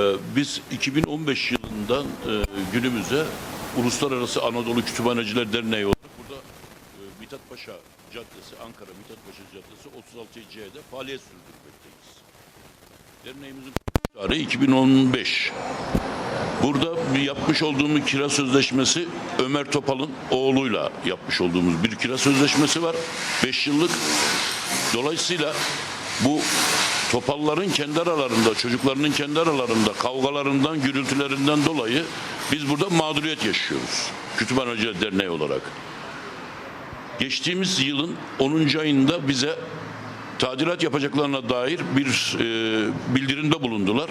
Ee, biz 2015 yılından e, günümüze Uluslararası Anadolu Kütüphaneciler Derneği olarak burada e, Mithat Paşa Caddesi, Ankara Mithat Paşa Caddesi 36C'de faaliyet sürdürmekteyiz. Derneğimizin tarihi 2015. Burada yapmış olduğumuz kira sözleşmesi Ömer Topal'ın oğluyla yapmış olduğumuz bir kira sözleşmesi var. 5 yıllık. Dolayısıyla bu Topalların kendi aralarında, çocuklarının kendi aralarında kavgalarından, gürültülerinden dolayı biz burada mağduriyet yaşıyoruz. Kütüphaneciler Derneği olarak. Geçtiğimiz yılın 10. ayında bize tadilat yapacaklarına dair bir e, bildirimde bulundular.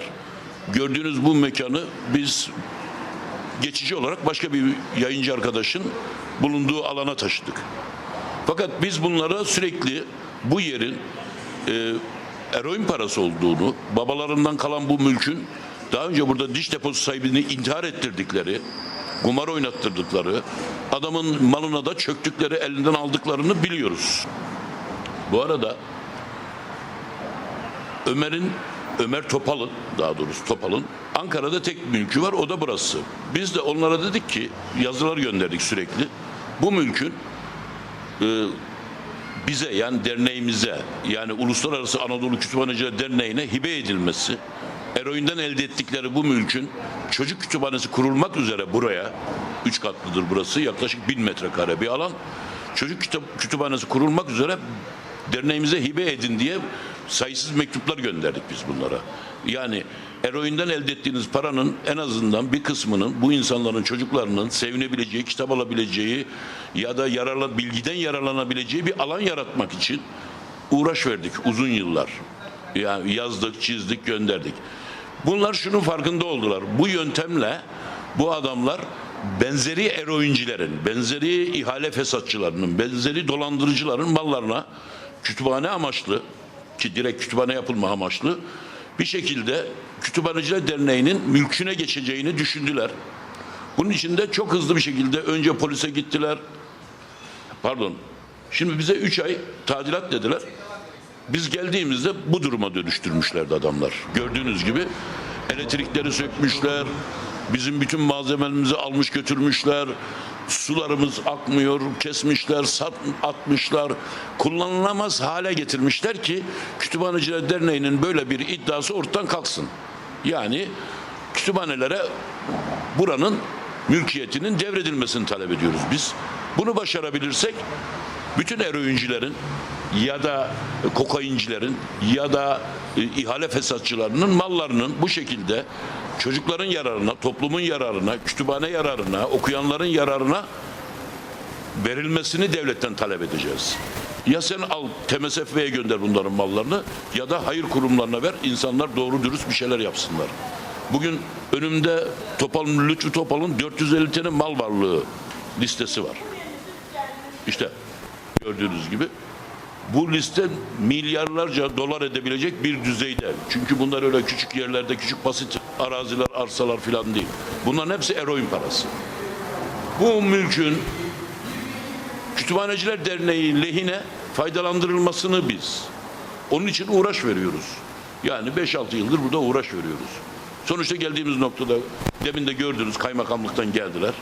Gördüğünüz bu mekanı biz geçici olarak başka bir yayıncı arkadaşın bulunduğu alana taşıdık. Fakat biz bunlara sürekli bu yerin e, eroin parası olduğunu, babalarından kalan bu mülkün daha önce burada diş deposu sahibini intihar ettirdikleri, kumar oynattırdıkları, adamın malına da çöktükleri, elinden aldıklarını biliyoruz. Bu arada Ömer'in Ömer Topal'ın daha doğrusu Topal'ın Ankara'da tek mülkü var o da burası. Biz de onlara dedik ki yazılar gönderdik sürekli. Bu mülkün e, bize yani derneğimize yani Uluslararası Anadolu Kütüphaneciler Derneği'ne hibe edilmesi eroinden elde ettikleri bu mülkün çocuk kütüphanesi kurulmak üzere buraya üç katlıdır burası yaklaşık bin metrekare bir alan çocuk kütüp- kütüphanesi kurulmak üzere derneğimize hibe edin diye sayısız mektuplar gönderdik biz bunlara. Yani eroinden elde ettiğiniz paranın en azından bir kısmının bu insanların çocuklarının sevinebileceği, kitap alabileceği ya da yararla, bilgiden yararlanabileceği bir alan yaratmak için uğraş verdik uzun yıllar. Yani yazdık, çizdik, gönderdik. Bunlar şunun farkında oldular. Bu yöntemle bu adamlar benzeri eroincilerin, benzeri ihale fesatçılarının, benzeri dolandırıcıların mallarına kütüphane amaçlı ki direkt kütüphane yapılma amaçlı bir şekilde Kütüphaneciler Derneği'nin mülküne geçeceğini düşündüler. Bunun için de çok hızlı bir şekilde önce polise gittiler. Pardon. Şimdi bize 3 ay tadilat dediler. Biz geldiğimizde bu duruma dönüştürmüşlerdi adamlar. Gördüğünüz gibi elektrikleri sökmüşler. Bizim bütün malzemelerimizi almış götürmüşler. Sularımız akmıyor, kesmişler, sat, atmışlar. Kullanılamaz hale getirmişler ki Kütüphaneciler Derneği'nin böyle bir iddiası ortadan kalksın. Yani kütüphanelere buranın mülkiyetinin devredilmesini talep ediyoruz biz. Bunu başarabilirsek bütün eroincilerin ya da kokaincilerin ya da e, ihale fesatçılarının mallarının bu şekilde çocukların yararına, toplumun yararına, kütüphane yararına, okuyanların yararına verilmesini devletten talep edeceğiz. Ya sen al TMSF'ye gönder bunların mallarını ya da hayır kurumlarına ver insanlar doğru dürüst bir şeyler yapsınlar. Bugün önümde Topal, Lütfü Topal'ın 450 tane mal varlığı listesi var. İşte gördüğünüz gibi bu liste milyarlarca dolar edebilecek bir düzeyde. Çünkü bunlar öyle küçük yerlerde küçük basit araziler, arsalar filan değil. Bunların hepsi eroin parası. Bu mülkün Kütüphaneciler Derneği lehine faydalandırılmasını biz onun için uğraş veriyoruz. Yani 5-6 yıldır burada uğraş veriyoruz. Sonuçta geldiğimiz noktada demin de gördünüz kaymakamlıktan geldiler.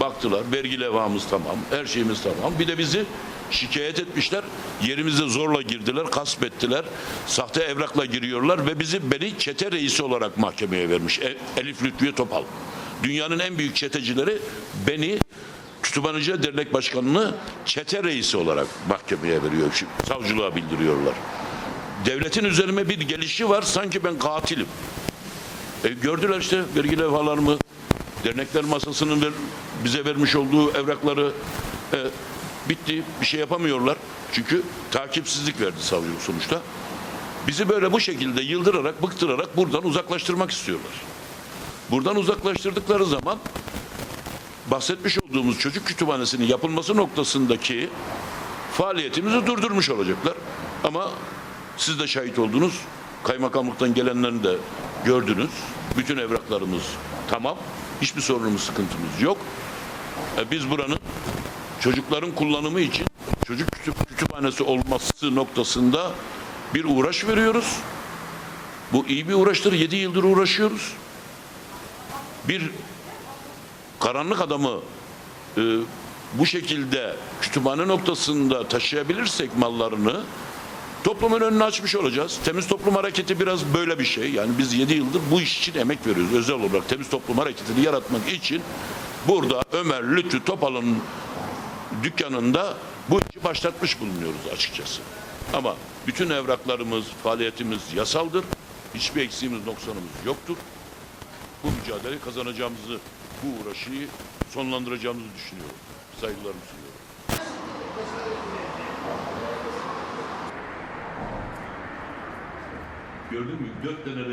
Baktılar vergi levhamız tamam, her şeyimiz tamam. Bir de bizi şikayet etmişler. Yerimize zorla girdiler, gasp ettiler. Sahte evrakla giriyorlar ve bizi beni çete reisi olarak mahkemeye vermiş. E- Elif Lütfiye Topal. Dünyanın en büyük çetecileri beni Kütüphaneciler Dernek Başkanı'nı çete reisi olarak mahkemeye veriyor. Şimdi savcılığa bildiriyorlar. Devletin üzerime bir gelişi var sanki ben katilim. E, gördüler işte vergi levhalarımı, dernekler masasının ver- bize vermiş olduğu evrakları e, bitti. Bir şey yapamıyorlar. Çünkü takipsizlik verdi savcılık sonuçta. Bizi böyle bu şekilde yıldırarak, bıktırarak buradan uzaklaştırmak istiyorlar. Buradan uzaklaştırdıkları zaman bahsetmiş olduğumuz çocuk kütüphanesinin yapılması noktasındaki faaliyetimizi durdurmuş olacaklar. Ama siz de şahit oldunuz. Kaymakamlıktan gelenlerini de gördünüz. Bütün evraklarımız tamam. Hiçbir sorunumuz, sıkıntımız yok. E, biz buranın çocukların kullanımı için çocuk kütüp- kütüphanesi olması noktasında bir uğraş veriyoruz. Bu iyi bir uğraştır. 7 yıldır uğraşıyoruz. bir karanlık adamı e, bu şekilde kütüphane noktasında taşıyabilirsek mallarını toplumun önünü açmış olacağız. Temiz Toplum Hareketi biraz böyle bir şey. Yani biz 7 yıldır bu iş için emek veriyoruz. Özel olarak Temiz Toplum Hareketi'ni yaratmak için burada Ömer Lütfü Topal'ın dükkanında bu işi başlatmış bulunuyoruz açıkçası. Ama bütün evraklarımız, faaliyetimiz yasaldır. Hiçbir eksiğimiz, noksanımız yoktur. Bu mücadeleyi kazanacağımızı, bu uğraşıyı sonlandıracağımızı düşünüyorum. Saygılarımı sunuyorum. Gördün mü? Dört tane